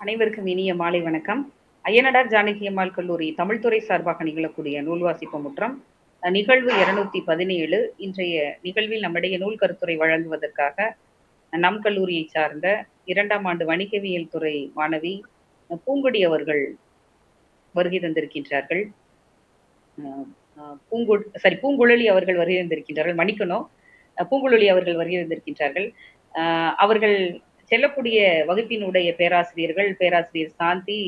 அனைவருக்கும் இனிய மாலை வணக்கம். அய்யனடார் ஜானகி அம்மாள் கல்லூரி தமிழ்துறை சார்பாக நிகழக்கூடிய நூல் வாசிப்பு முற்றம் அஹ், நிகழ்வு இருநூத்தி பதினேழு. இன்றைய நிகழ்வில் நம்முடைய நூல் கருத்துரை வழங்குவதற்காக நம் கல்லூரியை சார்ந்த இரண்டாம் ஆண்டு வணிகவியல் துறை மாணவி பூங்குடி அவர்கள் வருகை தந்திருக்கின்றார்கள். பூங்கு சாரி பூங்குழலி அவர்கள் வருகை தந்திருக்கின்றார்கள். மன்னிக்கணும். பூங்குழலி அவர்கள் வருகை தந்திருக்கின்றார்கள். அவர்கள் செல்லக்கூடிய வகுப்பினுடைய பேராசிரியர்கள் பேராசிரியர் சாந்தி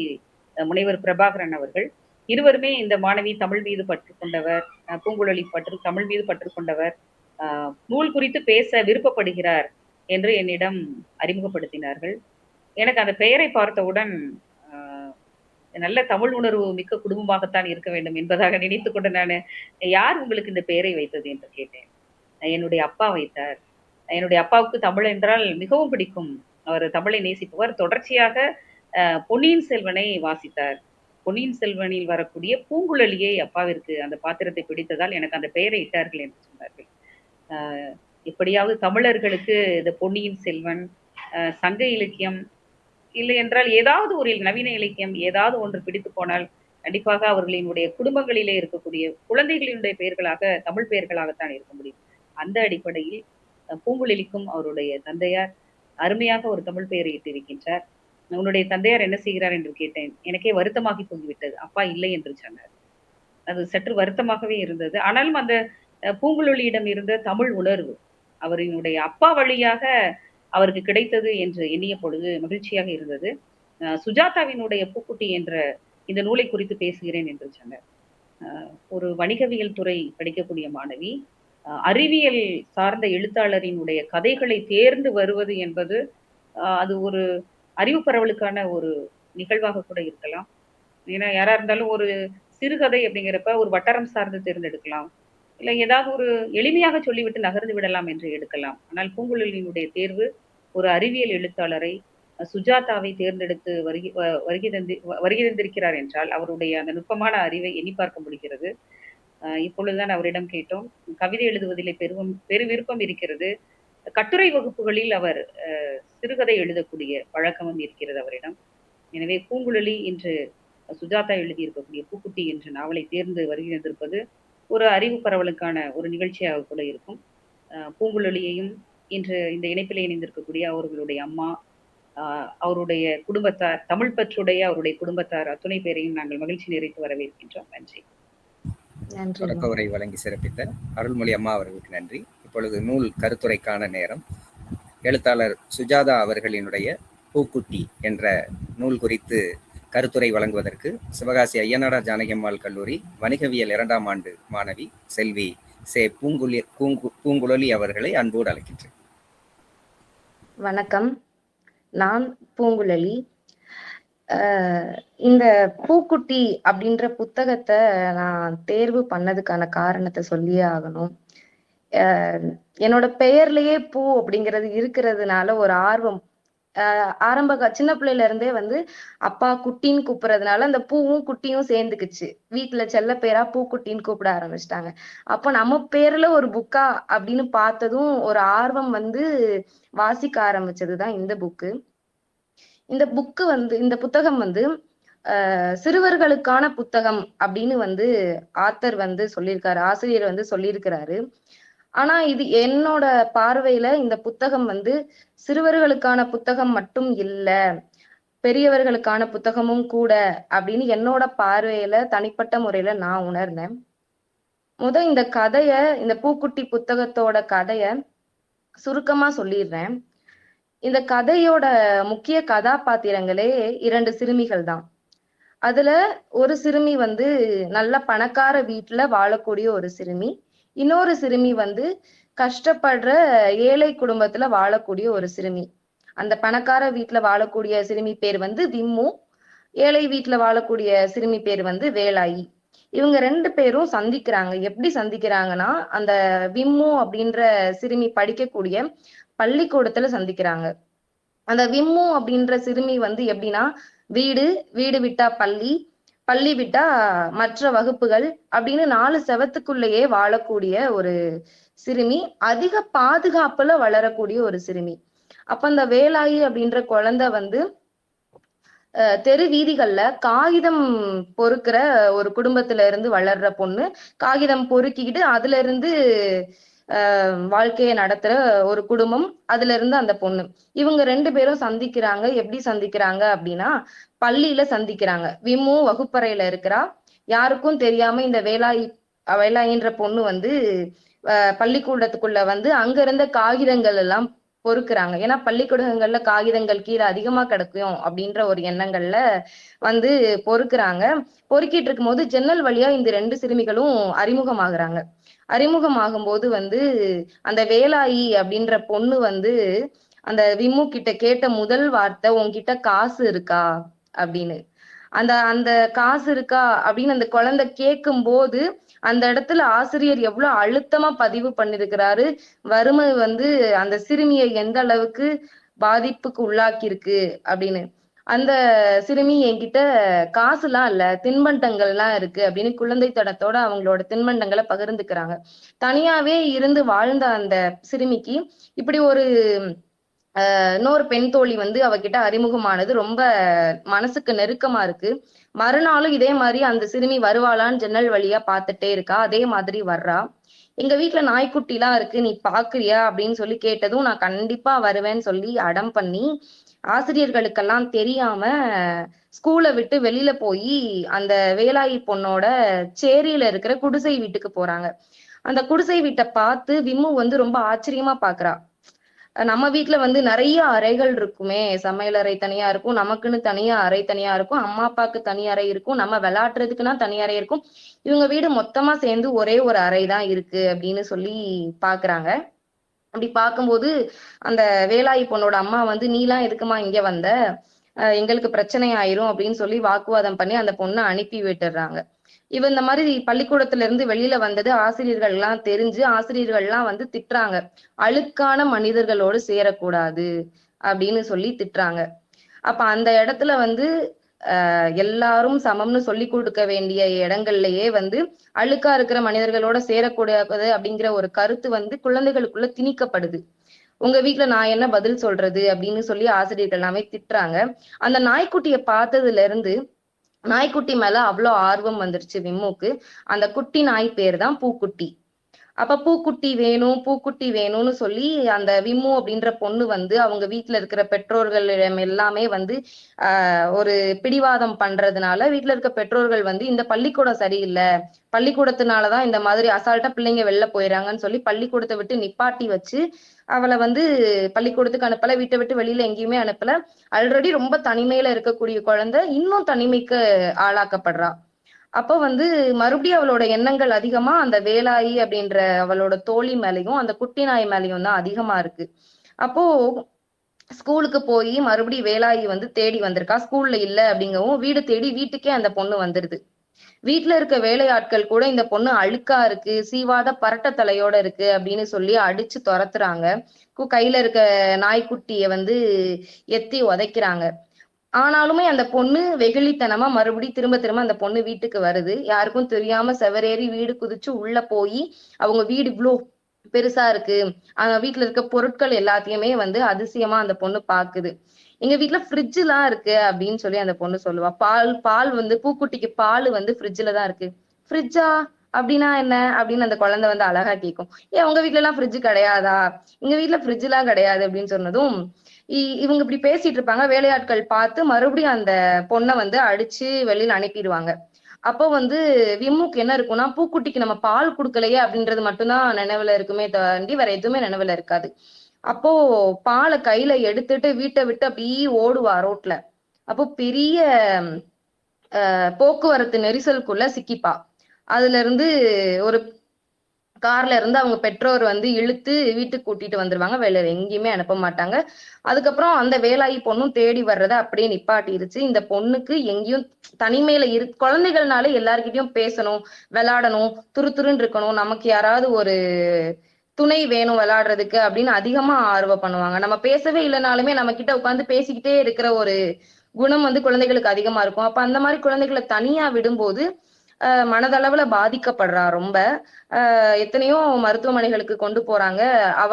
முனைவர் பிரபாகரன் அவர்கள் இருவருமே இந்த மாணவி தமிழ் மீது பற்று கொண்டவர் பூங்குழலி பற்று தமிழ் மீது பற்று கொண்டவர் நூல் குறித்து பேச விருப்பப்படுகிறார் என்று என்னிடம் அறிமுகப்படுத்தினார்கள். எனக்கு அந்த பெயரை பார்த்தவுடன் நல்ல தமிழ் உணர்வு மிக்க குடும்பமாகத்தான் இருக்க வேண்டும் என்பதாக நினைத்து கொண்டு நான் யார் உங்களுக்கு இந்த பெயரை வைத்தது? என்று கேட்டேன். என்னுடைய அப்பா வைத்தார். என்னுடைய அப்பாவுக்கு தமிழ் என்றால் மிகவும் பிடிக்கும். அவர் தமிழை நேசிப்பவர். தொடர்ச்சியாக பொன்னியின் செல்வனை வாசித்தார். பொன்னியின் செல்வனில் வரக்கூடிய பூங்குழலியை அப்பாவிற்கு அந்த பாத்திரத்தை பிடித்ததால் எனக்கு அந்த பெயரை இட்டார்கள் என்று சொன்னார்கள். அஹ், எப்படியாவது தமிழர்களுக்கு இந்த பொன்னியின் செல்வன் அஹ், சங்க இலக்கியம் இல்லை என்றால் ஏதாவது ஒரு நவீன இலக்கியம் ஏதாவது ஒன்று பிடித்து போனால் கண்டிப்பாக அவர்களினுடைய குடும்பங்களிலே இருக்கக்கூடிய குழந்தைகளினுடைய பெயர்களாக தமிழ் பெயர்களாகத்தான் இருக்க முடியும். அந்த அடிப்படையில் பூங்குழலிக்கும் அவருடைய தந்தையார் அருமையாக ஒரு தமிழ் பெயரை இட்டிருக்கின்றார். உன்னுடைய தந்தையார் என்ன செய்கிறார் என்று கேட்டேன். எனக்கே வருத்தமாகி போய்விட்டது. அப்பா இல்லை என்று சொன்னார். அது சற்று வருத்தமாகவே இருந்தது. ஆனாலும் அந்த பூங்குழலியிடம் இருந்த தமிழ் உணர்வு அவரினுடைய அப்பா வழியாக அவருக்கு கிடைத்தது என்று எண்ணிய பொழுது மகிழ்ச்சியாக இருந்தது. அஹ், சுஜாதாவினுடைய பூக்குட்டி என்ற இந்த நூலை குறித்து பேசுகிறேன் என்று சொன்னார். ஒரு வணிகவியல் துறை படிக்கக்கூடிய மாணவி அறிவியல் சார்ந்த எழுத்தாளரினுடைய கதைகளை தேர்ந்து வருவது என்பது அது ஒரு அறிவு பரவலுக்கான ஒரு நிகழ்வாக கூட இருக்கலாம். ஏன்னா யாரா இருந்தாலும் ஒரு சிறுகதை அப்படிங்கிறப்ப ஒரு வட்டாரம் சார்ந்து தேர்ந்தெடுக்கலாம். இல்லை ஏதாவது ஒரு எளிமையாக சொல்லிவிட்டு நகர்ந்து விடலாம் என்று எடுக்கலாம். ஆனால் பூங்குழலியினுடைய தேர்வு ஒரு அறிவியல் எழுத்தாளரை சுஜாதாவை தேர்ந்தெடுத்து வருகி வ- வருகை தந்தி வருகை தந்திருக்கிறார் என்றால் அவருடைய அந்த நுட்பமான அறிவை எண்ணி பார்க்க முடிகிறது. இப்பொழுதுதான் அவரிடம் கேட்டோம். கவிதை எழுதுவதிலே பெருவம் பெரு விருப்பம் இருக்கிறது. கட்டுரை வகுப்புகளில் அவர் சிறுகதை எழுதக்கூடிய பழக்கமும் இருக்கிறது அவரிடம். எனவே பூங்குழலி இன்று சுஜாதா எழுதியிருக்கக்கூடிய பூக்குட்டி என்ற நாவலை தேர்ந்து வருகை ஒரு அறிவு பரவலுக்கான ஒரு நிகழ்ச்சியாக கூட இருக்கும். பூங்குழலியையும் இன்று இந்த இணைப்பில் இணைந்திருக்கக்கூடிய அவர்களுடைய அம்மா ஆஹ், அவருடைய குடும்பத்தார் தமிழ் பற்றுடைய அவருடைய குடும்பத்தார் அத்துணை பேரையும் நாங்கள் மகிழ்ச்சி நிறைத்து வரவேற்கின்றோம். நன்றி. தொடக்க உரை வழங்கி சிறப்பித்த அருள்மொழி அம்மா அவர்களுக்கு நன்றி. இப்பொழுது நூல் கருத்துரைக்கான நேரம். எழுத்தாளர் சுஜாதா அவர்களினுடைய பூக்குட்டி என்ற நூல் குறித்து கருத்துரை வழங்குவதற்கு சிவகாசி ஐயனாடார் ஜானகியம்மாள் கல்லூரி வணிகவியல் இரண்டாம் ஆண்டு மாணவி செல்வி சே பூங்குழி பூங்கு பூங்குழலி அவர்களை அன்போடு அழைக்கின்றேன். வணக்கம். நான் பூங்குழலி. இந்த பூக்குட்டி அப்படின்ற புத்தகத்தை நான் தேர்வு பண்ணதுக்கான காரணத்தை சொல்லியே ஆகணும். என்னோட பெயர்லயே பூ அப்படிங்கிறது இருக்கிறதுனால ஒரு ஆர்வம். ஆரம்ப சின்ன பிள்ளையில இருந்தே வந்து அப்பா குட்டின்னு கூப்பிடுறதுனால அந்த பூவும் குட்டியும் சேர்ந்துக்குச்சு. வீட்டுல செல்ல பேரா பூக்குட்டின்னு கூப்பிட ஆரம்பிச்சிட்டாங்க. அப்போ நம்ம பேர்ல ஒரு புக்கா அப்படின்னு பார்த்ததும் ஒரு ஆர்வம் வந்து வாசிக்க ஆரம்பிச்சதுதான் இந்த புக்கு. இந்த புக்கு வந்து இந்த புத்தகம் வந்து சிறுவர்களுக்கான புத்தகம் அப்படின்னு வந்து ஆத்தர் வந்து சொல்லியிருக்காரு ஆசிரியர் வந்து சொல்லியிருக்கிறாரு. ஆனா இது என்னோட பார்வையில இந்த புத்தகம் வந்து சிறுவர்களுக்கான புத்தகம் மட்டும் இல்ல பெரியவர்களுக்கான புத்தகமும் கூட அப்படின்னு என்னோட பார்வையில தனிப்பட்ட முறையில நான் உணர்ந்தேன். முத இந்த கதைய இந்த பூக்குட்டி புத்தகத்தோட கதைய சுருக்கமா சொல்லிடுறேன். இந்த கதையோட முக்கிய கதாபாத்திரங்களே இரண்டு சிறுமிகள் தான். அதுல ஒரு சிறுமி வந்து நல்ல பணக்கார வீட்டுல வாழக்கூடிய ஒரு சிறுமி. இன்னொரு சிறுமி வந்து கஷ்டப்படுற ஏழை குடும்பத்துல வாழக்கூடிய ஒரு சிறுமி. அந்த பணக்கார வீட்டுல வாழக்கூடிய சிறுமி பேர் வந்து விம்மு ஏழை வீட்டுல வாழக்கூடிய சிறுமி பேர் வந்து வேலாயி. இவங்க ரெண்டு பேரும் சந்திக்கிறாங்க. எப்படி சந்திக்கிறாங்கன்னா அந்த விம்மு அப்படின்ற சிறுமி படிக்கக்கூடிய பள்ளிக்கூடத்துல சந்திக்கிறாங்க. அந்த விம்மு அப்படின்ற சிறுமி வந்து எப்படின்னா வீடு வீடு விட்டா பள்ளி பள்ளி விட்டா மற்ற வகுப்புகள் அப்படின்னு நாலு செவத்துக்குள்ளேயே வாழக்கூடிய ஒரு சிறுமி அதிக பாதுகாப்புல வளரக்கூடிய ஒரு சிறுமி. அப்ப அந்த வேலாயி அப்படின்ற குழந்தை வந்து தெரு வீதிகள்ல காகிதம் பொறுக்கிற ஒரு குடும்பத்துல இருந்து வளர்ற பொண்ணு காகிதம் பொறுக்கிக்கிட்டு அதுல இருந்து வாழ்க்கையை நடத்துற ஒரு குடும்பம் அதுல இருந்து அந்த பொண்ணு. இவங்க ரெண்டு பேரும் சந்திக்கிறாங்க. எப்படி சந்திக்கிறாங்க அப்படின்னா பள்ளியில சந்திக்கிறாங்க. விமு வகுப்பறையில இருக்கிறா. யாருக்கும் தெரியாம இந்த வேலாய் வேலாயின்ற பொண்ணு வந்து அஹ் பள்ளிக்கூடத்துக்குள்ள வந்து அங்க இருந்த காகிதங்கள் எல்லாம் பொறுக்குறாங்க. ஏன்னா பள்ளிக்கூடங்கள்ல காகிதங்கள் கீழே அதிகமா கிடக்கும் அப்படின்ற ஒரு எண்ணங்கள்ல வந்து பொறுக்குறாங்க. பொறுக்கிட்டு இருக்கும்போது ஜன்னல் வழியா இந்த ரெண்டு சிறுமிகளும் அறிமுகமாகறாங்க. அறிமுகமாகும் போது வந்து அந்த வேலாயி அப்படின்ற பொண்ணு வந்து அந்த விம்மு கிட்ட கேட்ட முதல் வார்த்தை உன்கிட்ட காசு இருக்கா? அப்படின்னு. அந்த அந்த காசு இருக்கா அப்படின்னு அந்த குழந்தை கேட்கும் போது அந்த இடத்துல ஆசிரியர் எவ்வளவு அழுத்தமா பதிவு பண்ணிருக்கிறாரு வறுமை வந்து அந்த சிறுமியை எந்த அளவுக்கு பாதிப்புக்கு உள்ளாக்கி இருக்கு அப்படின்னு. அந்த சிறுமி என்கிட்ட காசுலாம் இல்ல தின்பண்டங்கள்லாம் இருக்கு அப்படின்னு குழந்தை தடத்தோட அவங்களோட தின்பண்டங்களை பகிர்ந்துக்கிறாங்க. தனியாவே இருந்து வாழ்ந்த அந்த சிறுமிக்கு இப்படி ஒரு ஆஹ் இன்னொரு பெண் தோழி வந்து அவகிட்ட அறிமுகமானது ரொம்ப மனசுக்கு நெருக்கமா இருக்கு. மறுநாளும் இதே மாதிரி அந்த சிறுமி வருவாளான்னு ஜன்னல் வழியா பார்த்துட்டே இருக்கா. அதே மாதிரி வர்றா. எங்க வீட்டுல நாய்க்குட்டிலாம் இருக்கு நீ பாக்குறியா? அப்படின்னு சொல்லி கேட்டதும் நான் கண்டிப்பா வருவேன்னு சொல்லி அடம் பண்ணி ஆசிரியர்களுக்கெல்லாம் தெரியாம ஸ்கூலை விட்டு வெளியில போய் அந்த வேலாயி பொண்ணோட சேரியில இருக்கிற குடிசை வீட்டுக்கு போறாங்க. அந்த குடிசை வீட்டை பார்த்து விம்மு வந்து ரொம்ப ஆச்சரியமா பாக்குறா. நம்ம வீட்டுல வந்து நிறைய அறைகள் இருக்குமே. சமையலறை தனியா இருக்கும். நமக்குன்னு தனியா அறை தனியா இருக்கும். அம்மா அப்பாவுக்கு தனி அறை இருக்கும். நம்ம விளையாடுறதுக்குன்னா தனி அறை இருக்கும். இவங்க வீடு மொத்தமா சேர்ந்து ஒரே ஒரு அறை தான் இருக்கு அப்படின்னு சொல்லி பாக்குறாங்க. அப்படி பார்க்கும்போது அந்த வேலாயி பொண்ணோட அம்மா வந்து நீலாம் எதுக்குமா இங்க வந்த? எங்களுக்கு பிரச்சனை ஆயிரும் அப்படின்னு சொல்லி வாக்குவாதம் பண்ணி அந்த பொண்ணை அனுப்பி விட்டுடுறாங்க இவ இந்த மாதிரி பள்ளிக்கூடத்துல இருந்து வெளியில வந்தது ஆசிரியர்கள் எல்லாம் தெரிஞ்சு ஆசிரியர்கள் எல்லாம் வந்து திட்டுறாங்க. அழுக்கான மனிதர்களோடு சேரக்கூடாது அப்படின்னு சொல்லி திட்டுறாங்க. அப்ப அந்த இடத்துல வந்து ஆஹ் எல்லாரும் சமம்னு சொல்லி கொடுக்க வேண்டிய இடங்கள்லயே வந்து அழுக்கா இருக்கிற மனிதர்களோட சேரக்கூடாது அப்படிங்கிற ஒரு கருத்து வந்து குழந்தைகளுக்குள்ள திணிக்கப்படுது. உங்க வீட்டுல நான் என்ன பதில் சொல்றது அப்படின்னு சொல்லி ஆசிரியர்கள் எல்லாமே திட்டுறாங்க. அந்த நாய்க்குட்டிய பார்த்ததுல இருந்து நாய்க்குட்டி மேல அவ்வளோ ஆர்வம் வந்துருச்சு விம்முக்கு. அந்த குட்டி நாய் பேர் தான் பூக்குட்டி. அப்ப பூக்குட்டி வேணும் பூக்குட்டி வேணும்னு சொல்லி அந்த விம்மு அப்படின்ற பொண்ணு வந்து அவங்க வீட்டுல இருக்கிற பெற்றோர்களிடம் எல்லாமே வந்து ஆஹ் ஒரு பிடிவாதம் பண்றதுனால வீட்டுல இருக்க பெற்றோர்கள் வந்து இந்த பள்ளிக்கூடம் சரியில்லை. பள்ளிக்கூடத்தினாலதான் இந்த மாதிரி அசால்ட்டா பிள்ளைங்க வெளில போயிடறாங்கன்னு சொல்லி பள்ளிக்கூடத்தை விட்டு நிப்பாட்டி வச்சு அவளை வந்து பள்ளிக்கூடத்துக்கு அனுப்பல வீட்டை விட்டு வெளியில எங்கேயுமே அனுப்பல. ஆல்ரெடி ரொம்ப தனிமையில இருக்கக்கூடிய குழந்தை இன்னும் தனிமைக்கு ஆளாக்கப்படுறா. அப்போ வந்து மறுபடியும் அவளோட எண்ணங்கள் அதிகமா அந்த வேலாயி அப்படின்ற அவளோட தோழி மேலயும் அந்த குட்டி நாய் மேலயும் தான் அதிகமா இருக்கு. அப்போ ஸ்கூலுக்கு போய் மறுபடியும் வேலாயி வந்து தேடி வந்திருக்கா. ஸ்கூல்ல இல்ல அப்படிங்கவும் வீடு தேடி வீட்டுக்கே அந்த பொண்ணு வந்துருது. வீட்டுல இருக்க வேலையாட்கள் கூட இந்த பொண்ணு அழுக்கா இருக்கு சீவாத பரட்ட தலையோட இருக்கு அப்படின்னு சொல்லி அடிச்சு துரத்துறாங்க. கையில இருக்க நாய்க்குட்டிய வந்து எத்தி உதைக்கிறாங்க. ஆனாலுமே அந்த பொண்ணு வெகுளித்தனமா மறுபடியும் திரும்ப திரும்ப அந்த பொண்ணு வீட்டுக்கு வருது. யாருக்கும் தெரியாம செவரேறி வீடு குதிச்சு உள்ள போய் அவங்க வீடு இவ்வளோ பெருசா இருக்கு. அவங்க வீட்டுல இருக்க பொருட்கள் எல்லாத்தையுமே வந்து அதிசயமா அந்த பொண்ணு பாக்குது. எங்க வீட்டுல ஃப்ரிட்ஜ் எல்லாம் இருக்கு அப்படின்னு சொல்லி அந்த பொண்ணு சொல்லுவா. பால் பால் வந்து பூக்குட்டிக்கு பால் வந்து ஃப்ரிட்ஜ்ல தான் இருக்கு. ஃப்ரிட்ஜா அப்படின்னா என்ன? அப்படின்னு அந்த குழந்தை வந்து அழகா கேட்கும் ஏன் உங்க வீட்ல எல்லாம் ஃப்ரிட்ஜ் கிடையாதா? எங்க வீட்டுல ஃப்ரிட்ஜ் எல்லாம் கிடையாது அப்படின்னு சொன்னதும் இவங்க இப்படி பேசிட்டு இருப்பாங்க. வேலையாட்கள் பார்த்து மறுபடியும் அந்த பொண்ணை வந்து அடிச்சு வெளியில அனுப்பிடுவாங்க. அப்போ வந்து விம்முக்கு என்ன இருக்கும்னா பூக்குட்டிக்கு நம்ம பால் கொடுக்கலையே அப்படின்றது மட்டும்தான் நினைவுல இருக்குமே தாண்டி வேற எதுவுமே நினைவுல இருக்காது. அப்போ பாலை கையில எடுத்துட்டு வீட்டை விட்டு அப்படியே ஓடுவா ரோட்ல. அப்போ பெரிய அஹ் போக்குவரத்து நெரிசலுக்குள்ள சிக்கிப்பா. அதுல இருந்து ஒரு கார்ல இருந்து அவங்க பெற்றோர் வந்து இழுத்து வீட்டுக்கு கூட்டிட்டு வந்துருவாங்க. வேலை எங்கேயுமே அனுப்ப மாட்டாங்க. அதுக்கப்புறம் அந்த வேலாயி பொண்ணும் தேடி வர்றத அப்படியே நிப்பாட்டிருச்சு. இந்த பொண்ணுக்கு எங்கேயும் தனிமையில இரு குழந்தைகள்னால எல்லார்கிட்டயும் பேசணும் விளையாடணும் துரு துருன்னு இருக்கணும். நமக்கு யாராவது ஒரு துணை வேணும் விளையாடுறதுக்கு அப்படின்னு அதிகமா ஆர்வம் பண்ணுவாங்க. நம்ம பேசவே இல்லைனாலுமே நம்ம கிட்ட உட்காந்து பேசிக்கிட்டே இருக்கிற ஒரு குணம் வந்து குழந்தைகளுக்கு அதிகமா இருக்கும். அப்ப அந்த மாதிரி குழந்தைகளை தனியா விடும்போது ஆஹ் மனதளவுல பாதிக்கப்படுறா ரொம்ப. ஆஹ் எத்தனையோ மருத்துவமனைகளுக்கு கொண்டு போறாங்க. அவ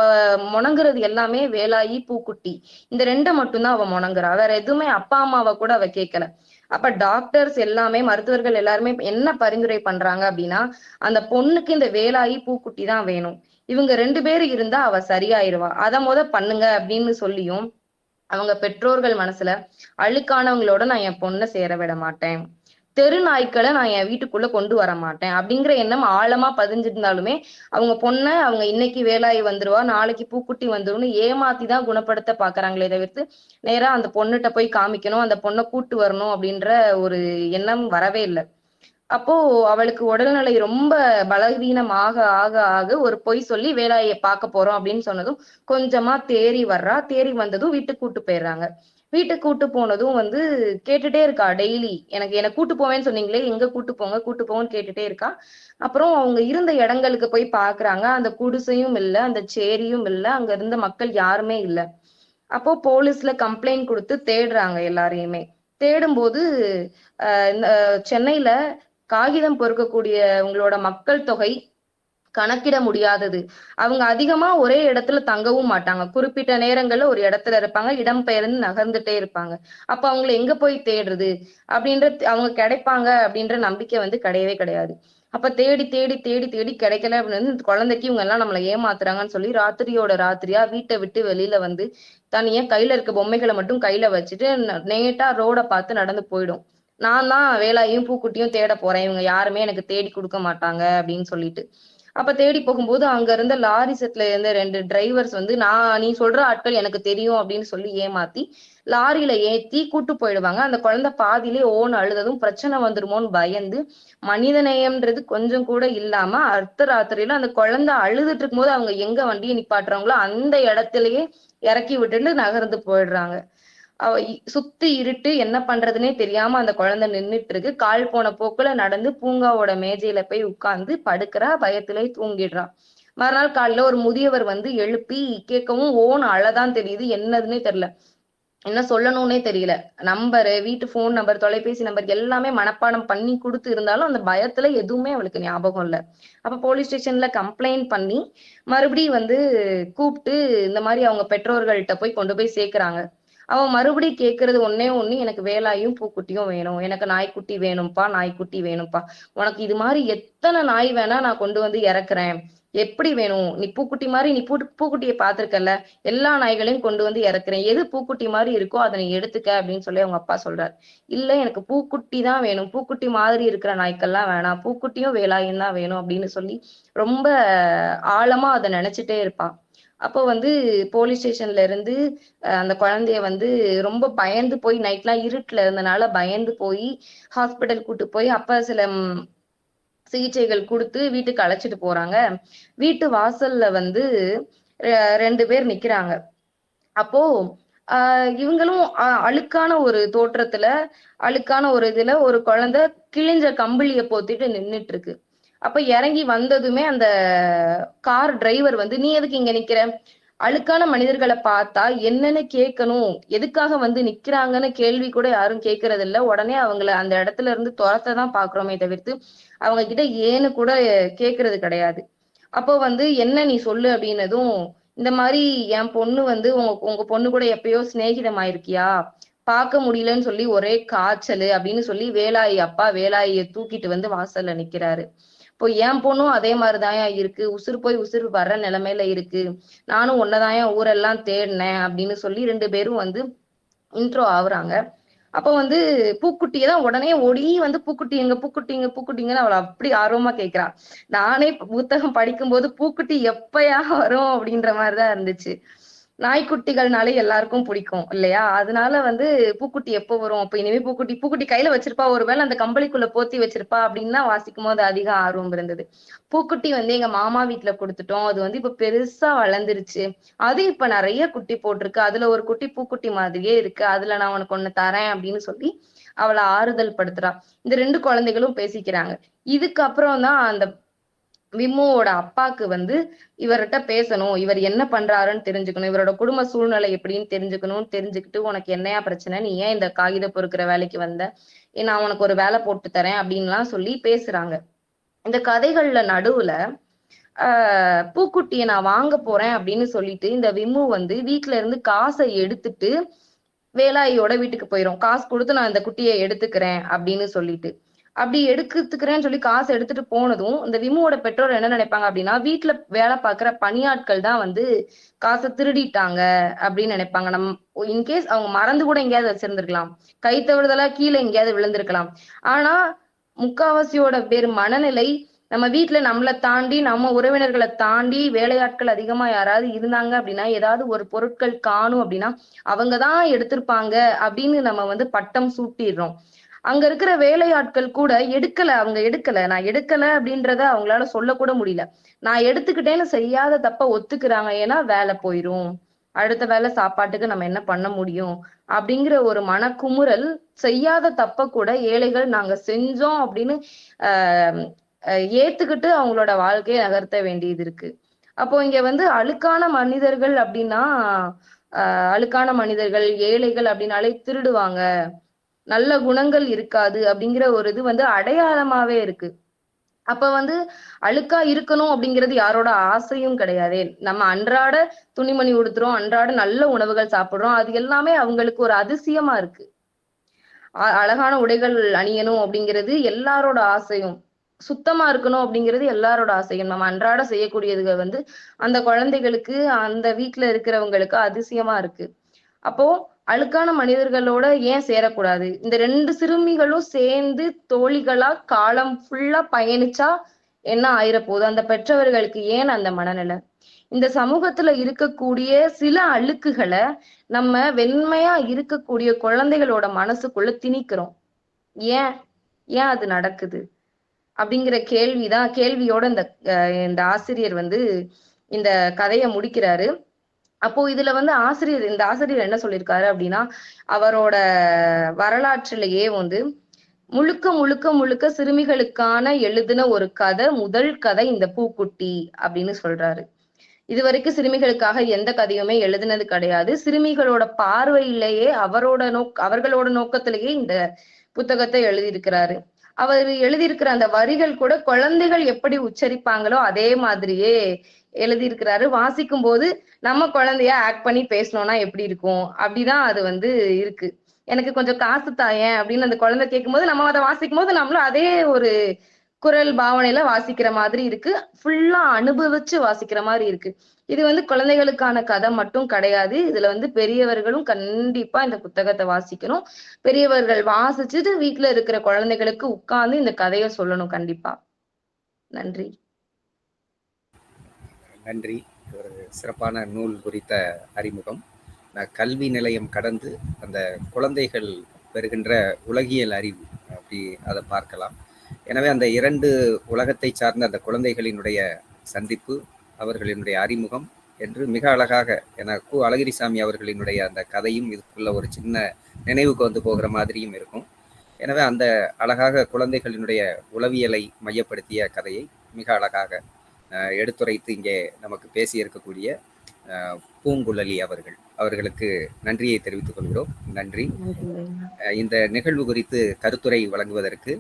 முணங்குறது எல்லாமே வேலாயி பூக்குட்டி. இந்த ரெண்டை மட்டும்தான் அவ முணங்குறா. வேற எதுவுமே அப்பா அம்மாவை கூட அவ கேட்கல அப்ப டாக்டர்ஸ் எல்லாமே மருத்துவர்கள் எல்லாருமே என்ன பரிந்துரை பண்றாங்க அப்படின்னா அந்த பொண்ணுக்கு இந்த வேலாயி பூக்குட்டி தான் வேணும். இவங்க ரெண்டு பேரும் இருந்தா அவ சரியாயிருவா. அத முத பண்ணுங்க அப்படின்னு சொல்லியும் அவங்க பெற்றோர்கள் மனசுல அழுக்கானவங்களோட நான் என் பொண்ணை சேர விட மாட்டேன். தெரு நாய்க்களை நான் என் வீட்டுக்குள்ள கொண்டு வர மாட்டேன். அப்படிங்கிற எண்ணம் ஆழமா பதிஞ்சிருந்தாலுமே அவங்க பொண்ணை அவங்க இன்னைக்கு வேலாயி வந்துருவா நாளைக்கு பூக்குட்டி வந்துரும்னு ஏமாத்தி தான் குணப்படுத்த பாக்குறாங்களே தவிர்த்து நேரா அந்த பொண்ணுகிட்ட போய் காமிக்கணும் அந்த பொண்ணை கூட்டு வரணும் அப்படின்ற ஒரு எண்ணம் வரவே இல்லை. அப்போ அவளுக்கு உடல்நிலை ரொம்ப பலவீனம் ஆக ஆக ஆக ஒரு பொய் சொல்லி வேலாயை பார்க்க போறோம் அப்படின்னு சொன்னதும் கொஞ்சமா தேறி வர்றா. தேறி வந்ததும் வீட்டுக்கு கூட்டு போயிடுறாங்க. வீட்டுக்கு கூட்டு போனதும் வந்து கேட்டுட்டே இருக்கா டெய்லி எனக்கு என்ன கூட்டு போவேன்னு சொன்னீங்களே எங்க கூட்டு போங்க கூட்டு போங்கன்னு கேட்டுட்டே இருக்கா. அப்புறம் அவங்க இருந்த இடங்களுக்கு போய் பாக்குறாங்க அந்த குடிசையும் இல்ல அந்த சேரியும் இல்ல அங்க இருந்த மக்கள் யாருமே இல்ல. அப்போ போலீஸ்ல கம்ப்ளைண்ட் கொடுத்து தேடுறாங்க எல்லாரையுமே. தேடும்போது அஹ் இந்த சென்னையில காகிதம் பொறுக்கக்கூடிய உங்களோட மக்கள் தொகை கணக்கிட முடியாதது. அவங்க அதிகமா ஒரே இடத்துல தங்கவும் மாட்டாங்க. குறிப்பிட்ட நேரங்கள்ல ஒரு இடத்துல இருப்பாங்க இடம் பெயர்ந்து நகர்ந்துட்டே இருப்பாங்க. அப்ப அவங்களை எங்க போய் தேடுறது? அப்படின்ற அவங்க கிடைப்பாங்க அப்படின்ற நம்பிக்கை வந்து கிடையவே கிடையாது. அப்ப தேடி தேடி தேடி தேடி கிடைக்கல அப்படின்னு இந்த குழந்தைக்கு இவங்க எல்லாம் நம்மளை ஏமாத்துறாங்கன்னு சொல்லி ராத்திரியோட ராத்திரியா வீட்டை விட்டு வெளியில வந்து தனியா கையில இருக்க பொம்மைகளை மட்டும் கையில வச்சுட்டு நேட்டா ரோட பார்த்து நடந்து போயிடும். நான் தான் வேலாயும் பூக்குட்டியும் தேட போறேன். இவங்க யாருமே எனக்கு தேடி கொடுக்க மாட்டாங்க அப்படின்னு சொல்லிட்டு. அப்ப தேடி போகும்போது அங்க இருந்த லாரி செட்ல இருந்த ரெண்டு டிரைவர்ஸ் வந்து நான் நீ சொல்ற ஆட்கள் எனக்கு தெரியும் அப்படின்னு சொல்லி ஏமாத்தி லாரியில ஏத்தி கூட்டு போயிடுவாங்க. அந்த குழந்தை பாதியிலே ஓன் அழுததும் பிரச்சனை வந்துருமோன்னு பயந்து மனிதநேயம்ன்றது கொஞ்சம் கூட இல்லாம அர்த்த ராத்திரியில அந்த குழந்தை அழுதுட்டு இருக்கும்போது அவங்க எங்க வண்டியை நிப்பாட்டுறாங்களோ அந்த இடத்துலயே இறக்கி விட்டுட்டு நகர்ந்து போயிடுறாங்க. சுத்தி இருட்டு என்ன பண்றதுன்னே தெரியாம அந்த குழந்தை நின்னுட்டு இருக்கு. கால் போன போக்குல நடந்து பூங்காவோட மேஜையில போய் உட்கார்ந்து படுக்கிறா பயத்திலே தூங்கிடுறா. மறுநாள் காலையில ஒரு முதியவர் வந்து எழுப்பி கேட்கவும் ஓன் அழதான் தெரியுது. என்னதுன்னே தெரியல. என்ன சொல்லணும்னே தெரியல. நம்பரு வீட்டு போன் நம்பர் தொலைபேசி நம்பர் எல்லாமே மனப்பாடம் பண்ணி கொடுத்து இருந்தாலும் அந்த பயத்துல எதுவுமே அவளுக்கு ஞாபகம் இல்லை. அப்ப போலீஸ் ஸ்டேஷன்ல கம்ப்ளைண்ட் பண்ணி மறுபடியும் வந்து கூப்பிட்டு இந்த மாதிரி அவங்க பெற்றோர்கள்ட்ட போய் கொண்டு போய் சேர்க்கிறாங்க. அவன் மறுபடியும் கேட்கறது ஒன்னே ஒண்ணு எனக்கு வேலாயும் பூக்குட்டியும் வேணும். எனக்கு நாய்க்குட்டி வேணும்ப்பா நாய்க்குட்டி வேணும்ப்பா. உனக்கு இது மாதிரி எத்தனை நாய் வேணா நான் கொண்டு வந்து இறக்குறேன். எப்படி வேணும்? நீ பூக்குட்டி மாதிரி நீ பூ பூக்குட்டியை பார்த்திருக்கல எல்லா நாய்களையும் கொண்டு வந்து இறக்குறேன். எது பூக்குட்டி மாதிரி இருக்கோ அதை நீ எடுத்துக்க அப்படின்னு சொல்லி அவங்க அப்பா சொல்றாரு. இல்ல எனக்கு பூக்குட்டி தான் வேணும். பூக்குட்டி மாதிரி இருக்கிற நாய்க்கெல்லாம் வேணாம். பூக்குட்டியும் வேலாயும் தான் வேணும் அப்படின்னு சொல்லி ரொம்ப ஆழமா அதை நினைச்சிட்டே இருப்பான். அப்போ வந்து போலீஸ் ஸ்டேஷன்ல இருந்து அந்த குழந்தைய வந்து ரொம்ப பயந்து போய் நைட்லாம் இருட்டுல இருந்தனால பயந்து போய் ஹாஸ்பிட்டல் கூட்டு போய் அப்ப சில சிகிச்சைகள் கொடுத்து வீட்டுக்கு அழைச்சிட்டு போறாங்க. வீட்டு வாசல்ல வந்து ரெண்டு பேர் நிக்கிறாங்க. அப்போ ஆஹ் இவங்களும் அழுக்கான ஒரு தோற்றத்துல அழுக்கான ஒரு இதுல ஒரு குழந்தை கிழிஞ்ச கம்பளிய போத்திட்டு நின்னுட்டு இருக்கு. அப்ப இறங்கி வந்ததுமே அந்த கார் டிரைவர் வந்து நீ எதுக்கு இங்க நிக்கிற? அழுக்கான மனிதர்களை பார்த்தா என்னன்னு கேட்கணும். எதுக்காக வந்து நிக்கிறாங்கன்னு கேள்வி கூட யாரும் கேட்கறது இல்ல உடனே அவங்கள அந்த இடத்துல இருந்து துரத்த தான் பாக்குறோமே தவிர்த்து அவங்க கிட்ட ஏன்னு கூட கேட்கறது கிடையாது. அப்போ வந்து என்ன நீ சொல்லு? அப்படின்னதும் இந்த மாதிரி என் பொண்ணு வந்து உங்க உங்க பொண்ணு கூட எப்பயோ சிநேகிதமாயிருக்கியா? பார்க்க முடியலன்னு சொல்லி ஒரே காய்ச்சல் அப்படின்னு சொல்லி வேலாயி அப்பா வேலாயை தூக்கிட்டு வந்து வாசல்ல நிக்கிறாரு. இப்போ என் பொண்ணும் அதே மாதிரிதான் இருக்கு. உசுறு போய் உசுறு வர்ற நிலைமையில இருக்கு. நானும் ஒன்னதான் ஊரெல்லாம் தேடினேன் அப்படின்னு சொல்லி ரெண்டு பேரும் வந்து இன்ட்ரோ ஆகுறாங்க. அப்ப வந்து பூக்குட்டியை தான் உடனே ஒடி வந்து பூக்குட்டி எங்க பூக்குட்டிங்க பூக்குட்டிங்கன்னு அவளை அப்படி ஆர்வமா கேட்கிறா நானே புத்தகம் படிக்கும்போது பூக்குட்டி எப்பயா வரும் அப்படின்ற மாதிரிதான் இருந்துச்சு. நாய்க்குட்டிகள்னாலே எல்லாருக்கும் பிடிக்கும் இல்லையா? அதனால வந்து பூக்குட்டி எப்போ வரும்? அப்ப இனிமே பூக்குட்டி பூக்குட்டி கையில வச்சிருப்பா. ஒருவேளை அந்த கம்பளிக்குள்ள போத்தி வச்சிருப்பா அப்படின்னு தான் வாசிக்கும் போது அதிக ஆர்வம் இருந்தது. பூக்குட்டி வந்து எங்க மாமா வீட்டுல கொடுத்துட்டோம். அது வந்து இப்ப பெருசா வளர்ந்துருச்சு. அது இப்ப நிறைய குட்டி போட்டிருக்கு. அதுல ஒரு குட்டி பூக்குட்டி மாதிரியே இருக்கு. அதுல நான் உனக்கு ஒண்ணு தரேன் அப்படின்னு சொல்லி அவளை ஆறுதல் படுத்துறா. இந்த ரெண்டு குழந்தைகளும் பேசிக்கிறாங்க. இதுக்கப்புறம் தான் அந்த விம்முவோட அப்பாக்கு வந்து இவர்கிட்ட பேசணும் இவர் என்ன பண்றாருன்னு தெரிஞ்சுக்கணும் இவரோட குடும்ப சூழ்நிலை எப்படின்னு தெரிஞ்சுக்கணும்னு தெரிஞ்சுக்கிட்டு உனக்கு என்னையா பிரச்சனை? நீ ஏன் இந்த காகித பொறுக்கிற வேலைக்கு வந்த? நான் உனக்கு ஒரு வேலை போட்டு தரேன் அப்படின்லாம் சொல்லி பேசுறாங்க. இந்த கதைகள்ல நடுவுல ஆஹ் பூக்குட்டியை நான் வாங்க போறேன் அப்படின்னு சொல்லிட்டு இந்த விம்மு வந்து வீட்டுல இருந்து காசை எடுத்துட்டு வேலாயோட வீட்டுக்கு போயிரும். காசு கொடுத்து நான் இந்த குட்டியை எடுத்துக்கிறேன் அப்படின்னு சொல்லிட்டு. அப்படி எடுக்கிறதுக்குறேன்னு சொல்லி காசு எடுத்துட்டு போனதும் இந்த விமுவோட பெற்றோர் என்ன நினைப்பாங்க அப்படின்னா வீட்டுல வேலை பார்க்குற பணியாட்கள் தான் வந்து காசை திருடிட்டாங்க அப்படின்னு நினைப்பாங்க. நம் இன்கேஸ் அவங்க மறந்து கூட எங்கேயாவது வச்சிருந்திருக்கலாம். கை தவறுதலா கீழே எங்கேயாவது விழுந்திருக்கலாம். ஆனா முக்காவாசியோட பேர் மனநிலை நம்ம வீட்டுல நம்மளை தாண்டி நம்ம உறவினர்களை தாண்டி வேலையாட்கள் அதிகமா யாராவது இருந்தாங்க அப்படின்னா ஏதாவது ஒரு பொருட்கள் காணும் அப்படின்னா அவங்கதான் எடுத்திருப்பாங்க அப்படின்னு நம்ம வந்து பட்டம் சூட்டிடுறோம். அங்க இருக்கிற வேலையாட்கள் கூட எடுக்கல அவங்க எடுக்கல. நான் எடுக்கல அப்படின்றத அவங்களால சொல்லக்கூட முடியல. நான் எடுத்துக்கிட்டேன்னு செய்யாத தப்ப ஒத்துக்கிறாங்க. ஏன்னா வேலை போயிரும். அடுத்த வேலை சாப்பாட்டுக்கு நம்ம என்ன பண்ண முடியும்? அப்படிங்கிற ஒரு மனக்குமுறல் செய்யாத தப்ப கூட ஏழைகள் நாங்க செஞ்சோம் அப்படின்னு ஆஹ் அஹ் ஏத்துக்கிட்டு அவங்களோட வாழ்க்கையை நகர்த்த வேண்டியது இருக்கு. அப்போ இங்க வந்து அழுக்கான மனிதர்கள் அப்படின்னா ஆஹ் அழுக்கான மனிதர்கள் ஏழைகள் அப்படின்னாலே திருடுவாங்க. நல்ல குணங்கள் இருக்காது அப்படிங்கிற ஒரு இது வந்து அடையாளமாவே இருக்கு. அப்ப வந்து அழுக்கா இருக்கணும் அப்படிங்கிறது யாரோட ஆசையும் கிடையாது. நம்ம அன்றாட துணிமணி உடுத்துறோம் அன்றாட நல்ல உணவுகள் சாப்பிடுறோம் அது எல்லாமே அவங்களுக்கு ஒரு அதிசயமா இருக்கு. அ- அழகான உடைகள் அணியணும் அப்படிங்கிறது எல்லாரோட ஆசையும். சுத்தமா இருக்கணும் அப்படிங்கிறது எல்லாரோட ஆசையும். நம்ம அன்றாட செய்யக்கூடியதுகள் வந்து அந்த குழந்தைகளுக்கு அந்த வீட்டுல இருக்கிறவங்களுக்கு அதிசயமா இருக்கு. அப்போ அழுக்கான மனிதர்களோட ஏன் சேரக்கூடாது? இந்த ரெண்டு சிறுமிகளும் சேர்ந்து தோழிகளா காலம் ஃபுல்லா பயணிச்சா என்ன ஆயிரப்போகுது? அந்த பெற்றவர்களுக்கு ஏன் அந்த மனநிலை? இந்த சமூகத்துல இருக்கக்கூடிய சில அழுக்குகளை நம்ம வெண்மையா இருக்கக்கூடிய குழந்தைகளோட மனசுக்குள்ள திணிக்கிறோம். ஏன்? ஏன் அது நடக்குது? அப்படிங்கிற கேள்விதான் கேள்வியோட இந்த இந்த ஆசிரியர் வந்து இந்த கதையை முடிக்கிறாரு. அப்போ இதுல வந்து ஆசிரியர் இந்த ஆசிரியர் என்ன சொல்லியிருக்காரு அப்படின்னா அவரோட வரலாற்றிலேயே வந்து முழுக்க முழுக்க முழுக்க சிறுமிகளுக்கான எழுதின ஒரு கதை முதல் கதை இந்த பூக்குட்டி அப்படின்னு சொல்றாரு. இது வரைக்கும் சிறுமிகளுக்காக எந்த கதையுமே எழுதினது கிடையாது. சிறுமிகளோட பார்வையிலேயே அவரோட நோக் அவர்களோட நோக்கத்திலேயே இந்த புத்தகத்தை எழுதியிருக்கிறாரு. அவர் எழுதியிருக்கிற அந்த வரிகள் கூட குழந்தைகள் எப்படி உச்சரிப்பாங்களோ அதே மாதிரியே எழுதியிருக்கிறாரு. வாசிக்கும் போது நம்ம குழந்தைய ஆக்ட் பண்ணி பேசணும்னா எப்படி இருக்கும்? அப்படிதான் அது வந்து இருக்கு. எனக்கு கொஞ்சம் காசு தாயேன் அப்படின்னு அந்த குழந்தை கேட்கும்போது நம்ம அதை வாசிக்கும் போது நம்மளும் அதே ஒரு குரல் பாவனையில வாசிக்கிற மாதிரி இருக்கு. ஃபுல்லா அனுபவிச்சு வாசிக்கிற மாதிரி இருக்கு. இது வந்து குழந்தைகளுக்கான கதை மட்டும் கிடையாது. இதுல வந்து பெரியவர்களும் கண்டிப்பா இந்த புத்தகத்தை வாசிக்கணும். பெரியவர்கள் வாசிச்சுட்டு வீட்டுல இருக்கிற குழந்தைகளுக்கு உட்கார்ந்து இந்த கதையை சொல்லணும் கண்டிப்பா. நன்றி. நன்றி. ஒரு சிறப்பான நூல் குறித்த அறிமுகம். நான் கல்வி நிலையம் கடந்து அந்த குழந்தைகள் பெறுகின்ற உலகியல் அறிவு அப்படி அதை பார்க்கலாம். எனவே அந்த இரண்டு உலகத்தை சார்ந்த அந்த குழந்தைகளினுடைய சந்திப்பு அவர்களினுடைய அறிமுகம் என்று மிக அழகாக என கு. அழகிரிசாமி அவர்களினுடைய அந்த கதையும் இதுக்குள்ள ஒரு சின்ன நினைவுக்கு வந்து போகிற மாதிரியும் இருக்கும். எனவே அந்த அழகாக குழந்தைகளினுடைய உளவியலை மையப்படுத்திய கதையை மிக அழகாக எடுத்துரைத்து இங்கே நமக்கு பேசியிருக்கக்கூடிய பூங்குழலி அவர்கள். அவர்களுக்கு நன்றியை தெரிவித்துக் கொள்கிறோம். நன்றி. இந்த நிகழ்வு குறித்து கருத்துரை வழங்குவதற்கு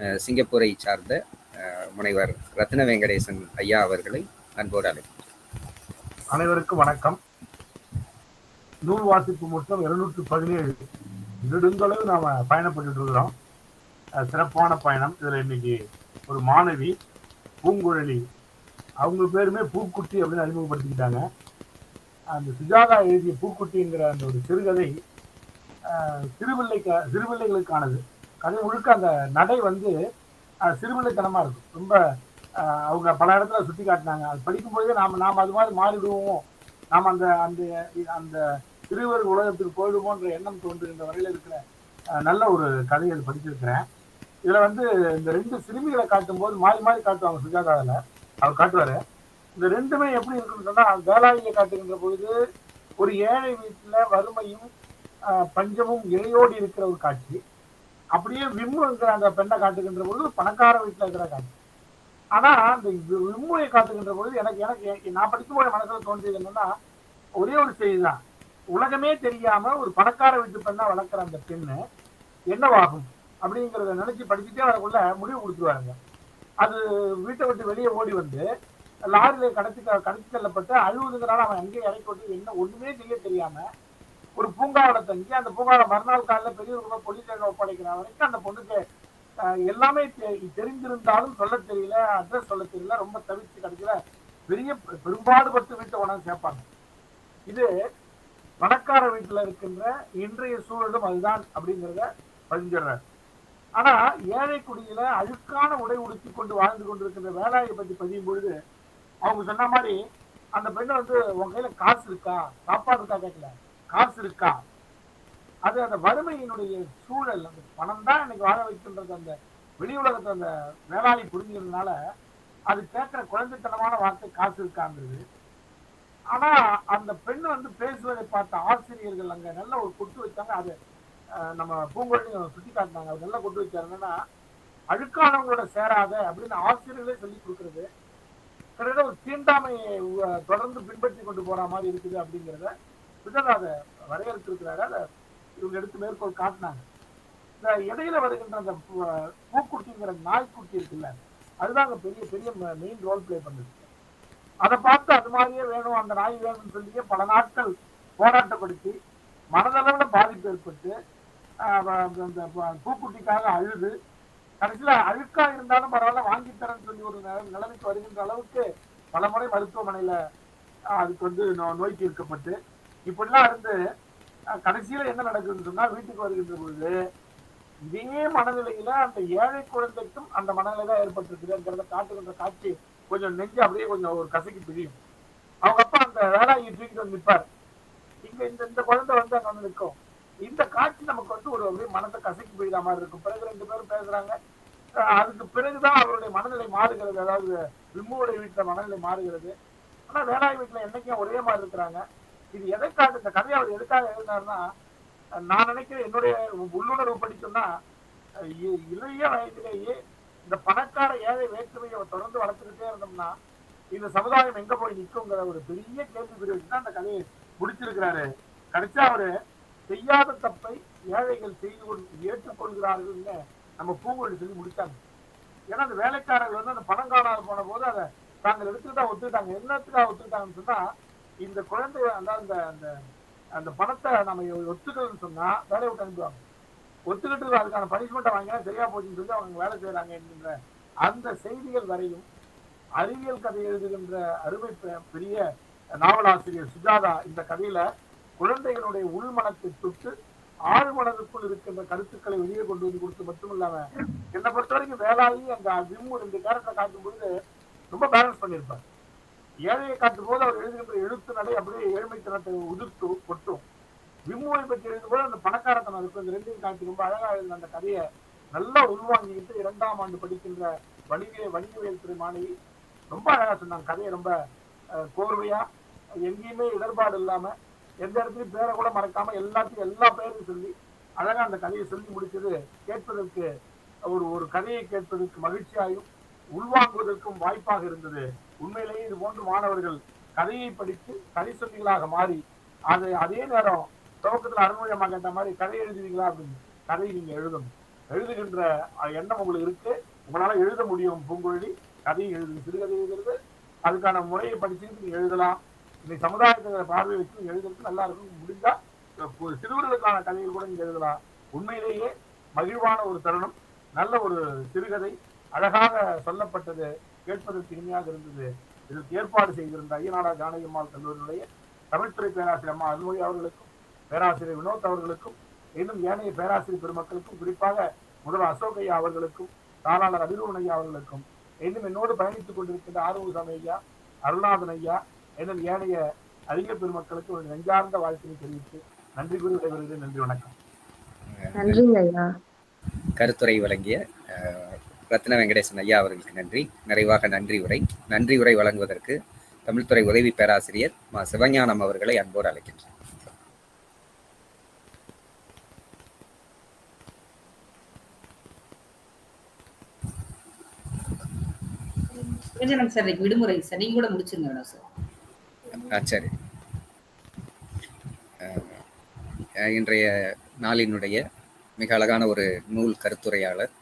அஹ், சிங்கப்பூரை சார்ந்த அஹ், முனைவர் ரத்ன வெங்கடேசன் ஐயா அவர்களை அன்போடு அழைக்கிறோம். அனைவருக்கும் வணக்கம். நூல் வாசிப்பு மொத்தம் இருநூற்று பதினேழு. நெடுங்களவு நாம பயணப்பட்டு இருக்கிறோம். சிறப்பான பயணம். இதுல இன்னைக்கு ஒரு மாணவி பூங்குழலி அவங்க பேருமே பூக்குட்டி அப்படின்னு அறிமுகப்படுத்திக்கிட்டாங்க. அந்த சுஜாதா எழுதிய பூக்குட்டிங்கிற அந்த ஒரு சிறுகதை அஹ், சிறுபிள்ளைக்க சிறுபிள்ளைகளுக்கானது. கதை முழுக்க அந்த நடை வந்து சிறுபிள்ளைத்தனமாக இருக்கும். ரொம்ப அவங்க பல இடத்துல சுற்றி காட்டினாங்க. அது படிக்கும்பொழுதே நாம் நாம் அது மாதிரி மாறிடுவோம். நாம் அந்த அந்த அந்த சிறுவர் உலகத்துக்கு போயிடுவோன்ற எண்ணம் தோன்றுகின்ற வரையில் இருக்கிற நல்ல ஒரு கதையை அது படிச்சிருக்கிறேன். இதில் வந்து இந்த ரெண்டு சிறுமிகளை காட்டும் போது மாறி மாறி காட்டுவாங்க சுஜாதாவில். அவர் காட்டுவாரு. இந்த ரெண்டுமே எப்படி இருக்குன்னு சொன்னா வேளாவியை காட்டுகின்ற பொழுது ஒரு ஏழை வீட்டுல வறுமையும் பஞ்சமும் இழையோடி இருக்கிற ஒரு காட்சி. அப்படியே விம்முங்கிற அந்த பெண்ணை காட்டுகின்ற பொழுது பணக்கார வீட்டுல இருக்கிற காட்சி. ஆனா அந்த விண்மொழியை காட்டுகின்ற பொழுது எனக்கு எனக்கு நான் நான் படிக்கும்போது மனசுல தோன்றியது என்னன்னா ஒரே ஒரு செய்தி தான் உலகமே தெரியாம ஒரு பணக்கார வீட்டு பெண்ணா வளர்க்குற அந்த பெண்ணு என்னவாகும்? அப்படிங்கிறத நினைச்சு படிச்சுட்டே வரக்குள்ள முடிவு கொடுத்துருவாங்க அது வீட்டை விட்டு வெளியே ஓடி வந்து லாரியில கடத்தி கடத்தி செல்லப்பட்டு அழுவதுங்கிறால அவன் அங்கேயே இறக்கி விட்டு என்ன ஒண்ணுமே செய்ய தெரியாம ஒரு பூங்காவில் தங்கி அந்த பூங்காவில் மறுநாள் காலையில் பெரியவர்களோ போலீஸ் ஒப்படைக்கிற வரைக்கும் அந்த பொண்ணுக்கு எல்லாமே தெரிஞ்சிருந்தாலும் தெரிந்திருந்தாலும் சொல்ல தெரியல அட்ரஸ் சொல்ல தெரியல ரொம்ப தவிர்த்து கிடைக்கிற பெரிய பெரும்பாடுபட்டு வீட்டை உடனே சேர்ப்பாங்க. இது பணக்கார வீட்டுல இருக்கின்ற இன்றைய சூழலும் அதுதான் அப்படிங்கிறத பதிஞ்சிடுறாரு ஆனா ஏழை குடியில அழுக்கான உடை உடுத்தி கொண்டு வாழ்ந்து கொண்டிருக்கிற வேலாயை பத்தி பதியும் பொழுது அவங்க சொன்ன மாதிரி அந்த பெண்ணை வந்து உன் கையில காசு இருக்கா? சாப்பாடு இருக்கா? கேட்கல காசு இருக்கா? அது அந்த வறுமையினுடைய சூழல் அந்த பணம் தான் எனக்கு வாழ வைக்கின்றது. அந்த வெளி உலகத்தை அந்த வேளாளி புரிஞ்சுக்கிறதுனால அது கேட்கிற குழந்தைத்தனமான வார்த்தை காசு இருக்காங்கிறது. ஆனா அந்த பெண் வந்து பேசுவதை பார்த்த ஆசிரியர்கள் அங்க நல்ல ஒரு கொட்டு வச்சாங்க அது நம்ம பூங்கொழியும் சுட்டி காட்டினாங்க. அது நல்லா கொண்டு வச்சாரு என்னன்னா அழுக்கானவங்களோட சேராத அப்படின்னு ஆசிரியர்களே சொல்லி கொடுக்கறது. கிட்டத்தட்ட ஒரு தீண்டாமையை தொடர்ந்து பின்பற்றி கொண்டு போற மாதிரி இருக்குது அப்படிங்கிறத விதம் அதை வரையறுத்திருக்கிறாரு. அதை இவங்க எடுத்து மேற்கோள் காட்டினாங்க. இந்த இடையில வருகின்ற அந்த பூ- பூக்குட்டிங்கிற நாய்க்குட்டி இருக்குல்ல அதுதான் அங்க பெரிய பெரிய மெயின் ரோல் பிளே பண்ணுது. அதை பார்த்து அது மாதிரியே வேணும் அந்த நாய் வேணும்னு சொல்லியே பல நாட்கள் போராட்டப்படுத்தி மனதளவில் பாதிப்பு ஏற்பட்டு பூக்குட்டிக்காக அழுது. கடைசியில அழுக்கா இருந்தாலும் பரவாயில்ல வாங்கி தரேன்னு சொல்லி ஒரு நில- நிலைமைக்கு வருகின்ற அளவுக்கு பல முறை மருத்துவமனையில ஆஹ் அதுக்கு வந்து நோ- நோய் தீர்க்கப்பட்டு இப்படிலாம் இருந்து ஆஹ் கடைசியில என்ன நடக்குதுன்னு சொன்னா வீட்டுக்கு வருகின்ற பொழுது இதே மனநிலையில அந்த ஏழை குழந்தைக்கும் அந்த மனநிலை தான் ஏற்பட்டிருக்குதுங்கிறத காட்டுகின்ற காட்சி கொஞ்சம் நெஞ்சு அப்படியே கொஞ்சம் ஒரு கசக்கி பிரியும். அவங்க அப்பா அந்த வேலாங்கி தூக்கிட்டு வந்து நிற்பார் இங்க இந்த இந்த குழந்தை வந்து அங்க வந்து நிற்கும் இந்த காட்சி நமக்கு வந்து ஒரு அப்படியே மனத்தை கசக்கி போயிட மாதிரி இருக்கும். பிறகு ரெண்டு பேரும் பேசுறாங்க. அதுக்கு பிறகுதான் அவருடைய மனநிலை மாறுகிறது. அதாவது விம்முடைய வீட்டுல மனநிலை மாறுகிறது. ஆனா வேளாண் வீட்டுல என்னைக்கும் ஒரே மாதிரி இருக்கிறாங்க. இது எதற்காக இந்த கதையை அவர் எதுக்காக எழுதினாருன்னா நான் நினைக்கிறேன் என்னுடைய உள்ளுணர்வு படிச்சோம்னா இ- இளைய வயதிலேயே இந்த பணக்கார ஏழை வேற்றுமையை தொடர்ந்து வளர்த்துக்கிட்டே இருந்தோம்னா இந்த சமுதாயம் எங்க போய் நிற்குங்கிற ஒரு பெரிய கேள்விக்குறி பிரிவு தான் அந்த கதையை முடிச்சிருக்கிறாரு. கடைசியா அவரு செய்யாத தப்பை ஏழைகள் செய்து கொண்டு ஏற்றுக்கொள்கிறார்கள் நம்ம பூங்கொழி சொல்லி முடித்தாங்க. ஏன்னா அந்த வேலைக்காரர்கள் வந்து அந்த பணம் காணாத போன போது அதை தாங்கள் எடுத்துக்கிட்டா ஒத்துக்கிட்டாங்க. என்னத்துக்காக ஒத்துக்கிட்டாங்கன்னு சொன்னா இந்த குழந்தை அந்த அந்த அந்த அந்த பணத்தை நம்ம ஒத்துக்கணும்னு சொன்னா வேலையை விட்டு அனுப்புவாங்க. ஒத்துக்கிட்டு அதுக்கான பனிஷ்மெண்ட்டை வாங்கினா சரியா போச்சுன்னு சொல்லி அவங்க வேலை செய்யறாங்க என்கின்ற அந்த செய்திகள் வரையும் அறிவியல் கதை எழுதுகின்ற அருமை பெரிய நாவலாசிரியர் சுஜாதா இந்த கதையில குழந்தைகளுடைய உள்மனத்தை தொட்டு ஆழ்மனதுக்குள் இருக்கின்ற கருத்துக்களை வெளியே கொண்டு வந்து கொடுத்து மட்டுமில்லாம என்னை பொறுத்த வரைக்கும் வேளாளி அந்த விம்மு ரெண்டு கேரக்டரை காட்டும் பொழுது ரொம்ப பேலன்ஸ் பண்ணியிருப்பார். ஏழையை காட்டும் போது அவர் எழுதுகின்ற எழுத்து நடை அப்படியே ஏழ்மைத்தனத்தை உதிர்த்து கொட்டும். விம்முவை பற்றி எழுதும்போது அந்த பணக்காரத்தனம் இருக்கும். இந்த ரெண்டையும் காட்டி ரொம்ப அழகா எழுதின அந்த கதையை நல்லா உள்வாங்கிக்கிட்டு இரண்டாம் ஆண்டு படிக்கின்ற வணிக வணிகவியல் துறை மாணவி ரொம்ப அழகா சொன்னாங்க. கதையை ரொம்ப அஹ், கோர்வையா எங்கேயுமே இடர்பாடு இல்லாம எந்த இடத்துலையும் பேரை கூட மறக்காம எல்லாத்தையும் எல்லா பேரையும் சொல்லி அழகா அந்த கதையை சொல்லி முடிச்சது கேட்பதற்கு ஒரு ஒரு கதையை கேட்பதற்கு மகிழ்ச்சியாயும் உள்வாங்குவதற்கும் வாய்ப்பாக இருந்தது. உண்மையிலேயே இது போன்று மாணவர்கள் கதையை படித்து கதை சொல்லிகளாக மாறி அது அதே நேரம் துவக்கத்தில் அருண்மொழியம்மா கேட்ட மாதிரி கதை எழுதுவீங்களா அப்படின்னு கதை நீங்க எழுதணும். எழுதுகின்ற எண்ணம் உங்களுக்கு இருக்கு. உங்களால எழுத முடியும் பூங்குழலி. கதையை எழுது சிறுகதை எழுதுறது அதுக்கான முறையை படிச்சுட்டு நீங்க எழுதலாம். இன்னைக்கு சமுதாயத்தை பார்வை வச்சு எழுதுறது நல்லா இருக்கும். முடிஞ்சா சிறுவர்களுக்கான கதைகள் கூட நீங்க எழுதலாம். உண்மையிலேயே மகிழ்வான ஒரு தருணம் நல்ல ஒரு சிறுகதை அழகாக சொல்லப்பட்டது கேட்பதற்கு இனிமையாக இருந்தது. இதற்கு ஏற்பாடு செய்திருந்த ஐயநாடா ஜானகி அம்மாள் கல்லூரியினுடைய தமிழ்துறை பேராசிரியர் அம்மா அருள்மொழி அவர்களுக்கும் பேராசிரியர் வினோத் அவர்களுக்கும் இன்னும் ஏனைய பேராசிரியர் பெருமக்களுக்கும் குறிப்பாக முதல்வர் அசோக் ஐயா அவர்களுக்கும் தாளாளர் அபிரூபன் ஐயா அவர்களுக்கும் இன்னும் என்னோடு பயணித்துக் கொண்டிருக்கின்ற ஆறுமுகசாமி ஐயா அருள்நாதன் ஐயா இன்னும் ஏனைய அறிஞர் பெருமக்களுக்கு ஒரு நெஞ்சார்ந்த வாழ்த்தினை தெரிவித்து நன்றி கூறி விடைபெறுகிறேன். நன்றி வணக்கம். கருத்துரை வழங்கிய ரத்ன வெங்கடேசன் ஐயா அவர்களுக்கு நன்றி. நிறைவாக நன்றி உரை. நன்றி உரை வழங்குவதற்கு தமிழ்துறை உதவி பேராசிரியர் மா. சிவஞானம் அவர்களை அன்போடு அழைக்கின்றேன். சிவஞானம் சார் இன்னைக்கு விடுமுறை சார். நீங்க கூட முடிச்சிருங்க வேணும் சார். சரி. இன்றைய நாளினுடைய மிக அழகான ஒரு நூல் கருத்துரையாளர்.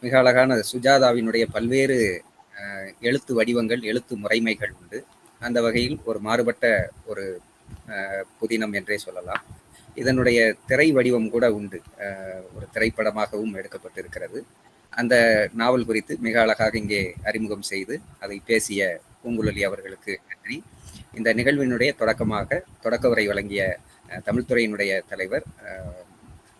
மிக அழகான சுஜாதாவினுடைய பல்வேறு எழுத்து வடிவங்கள் எழுத்து முறைமைகள் உண்டு. அந்த வகையில் ஒரு மாறுபட்ட ஒரு புதினம் என்றே சொல்லலாம். இதனுடைய திரை வடிவம் கூட உண்டு. அஹ், ஒரு திரைப்படமாகவும் எடுக்கப்பட்டிருக்கிறது. அந்த நாவல் குறித்து மிக அழகாக இங்கே அறிமுகம் செய்து அதை பேசிய பூங்குழலி அவர்களுக்கு நன்றி. இந்த நிகழ்வினுடைய தொடக்கமாக தொடக்க உரை வழங்கிய தமிழ்துறையினுடைய தலைவர்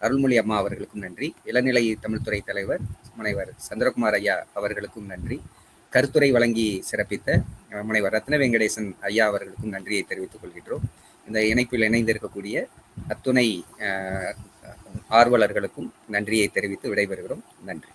அருள்மொழி அம்மா அவர்களுக்கும் நன்றி. இளநிலை தமிழ்துறை தலைவர் முனைவர் சந்திரகுமார் ஐயா அவர்களுக்கும் நன்றி. கருத்துரை வழங்கி சிறப்பித்த முனைவர் ரத்ன வெங்கடேசன் ஐயா அவர்களுக்கும் நன்றியை தெரிவித்துக் கொள்கின்றோம். இந்த இணைப்பில் இணைந்திருக்கக்கூடிய அத்துணை ஆர்வலர்களுக்கும் நன்றியை தெரிவித்து விடைபெறுகிறோம். நன்றி.